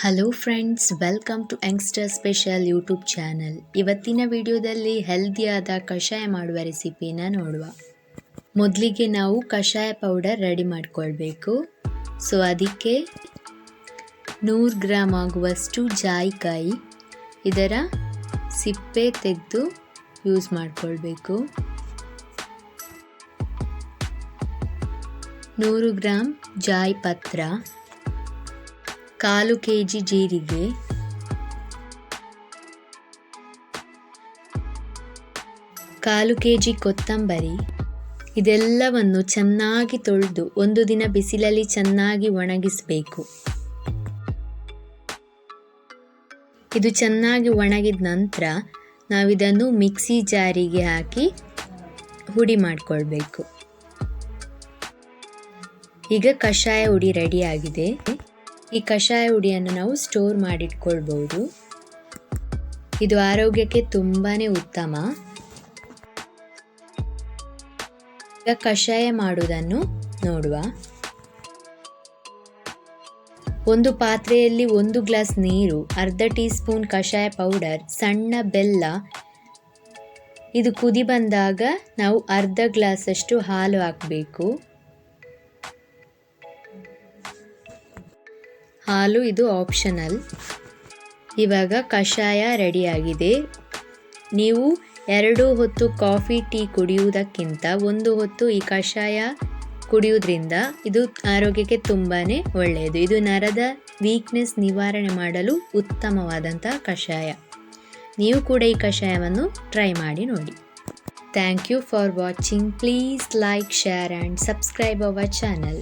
Hello friends welcome to youngster special YouTube channel ಇವತ್ತಿನ ವಿಡಿಯೋದಲ್ಲಿ ಹೆಲ್ದಿಯಾದ ಕಷಾಯ ಮಾಡುವ ರೆಸಿಪಿನ ನೋಡುವ. ಮೊದಲಿಗೆ ನಾವು ಕಷಾಯ ಪೌಡರ್ ರೆಡಿ ಮಾಡಿಕೊಳ್ಬೇಕು. ಸೊ ಅದಕ್ಕೆ ನೂರು ಗ್ರಾಮ್ ಆಗುವಷ್ಟು ಜಾಯಿಕಾಯಿ, ಇದರ ಸಿಪ್ಪೆ ತೆಗೆದು ಯೂಸ್ ಮಾಡಿಕೊಳ್ಬೇಕು. ನೂರು ಗ್ರಾಮ್ ಜಾಯಿ ಪತ್ರ ಕಾಲು ಕೆ ಜಿ ಜೀರಿಗೆ. ಕಾಲು ಕೆ ಜಿ ಕೊತ್ತಂಬರಿ. ಇದೆಲ್ಲವನ್ನು ಚೆನ್ನಾಗಿ ತೊಳೆದು ಒಂದು ದಿನ ಬಿಸಿಲಲ್ಲಿ ಚೆನ್ನಾಗಿ ಒಣಗಿಸಬೇಕು. ಇದು ಚೆನ್ನಾಗಿ ಒಣಗಿದ ನಂತರ ನಾವಿದನ್ನು ಮಿಕ್ಸಿ ಜಾರಿಗೆ ಹಾಕಿ ಹುಡಿ ಮಾಡಿಕೊಳ್ಬೇಕು. ಈಗ ಕಷಾಯ ಹುಡಿ ರೆಡಿಯಾಗಿದೆ ಈ ಕಷಾಯ ಹುಡಿಯನ್ನು ನಾವು ಸ್ಟೋರ್ ಮಾಡಿಟ್ಕೊಳ್ಬಹುದು. ಇದು ಆರೋಗ್ಯಕ್ಕೆ ತುಂಬಾ ಉತ್ತಮ. ಈಗ ಕಷಾಯ ಮಾಡುವುದನ್ನು ನೋಡುವ. ಒಂದು ಪಾತ್ರೆಯಲ್ಲಿ ಒಂದು ಗ್ಲಾಸ್ ನೀರು, ಅರ್ಧ ಟೀ ಸ್ಪೂನ್ ಕಷಾಯ ಪೌಡರ್, ಸಣ್ಣ ಬೆಲ್ಲ. ಇದು ಕುದಿ ಬಂದಾಗ ನಾವು ಅರ್ಧ ಗ್ಲಾಸಷ್ಟು ಹಾಲು ಹಾಕಬೇಕು. ಹಾಲು ಇದು ಆಪ್ಷನಲ್ ಇವಾಗ ಕಷಾಯ ರೆಡಿಯಾಗಿದೆ. ನೀವು ಎರಡು ಹೊತ್ತು ಕಾಫಿ, ಟೀ ಕುಡಿಯುವುದಕ್ಕಿಂತ ಒಂದು ಹೊತ್ತು ಈ ಕಷಾಯ ಕುಡಿಯುವುದರಿಂದ ಇದು ಆರೋಗ್ಯಕ್ಕೆ ತುಂಬಾ ಒಳ್ಳೆಯದು. ಇದು ನರದ ವೀಕ್ನೆಸ್ ನಿವಾರಣೆ ಮಾಡಲು ಉತ್ತಮವಾದಂಥ ಕಷಾಯ. ನೀವು ಕೂಡ ಈ ಕಷಾಯವನ್ನು ಟ್ರೈ ಮಾಡಿ ನೋಡಿ. Thank you for watching please like share and subscribe our channel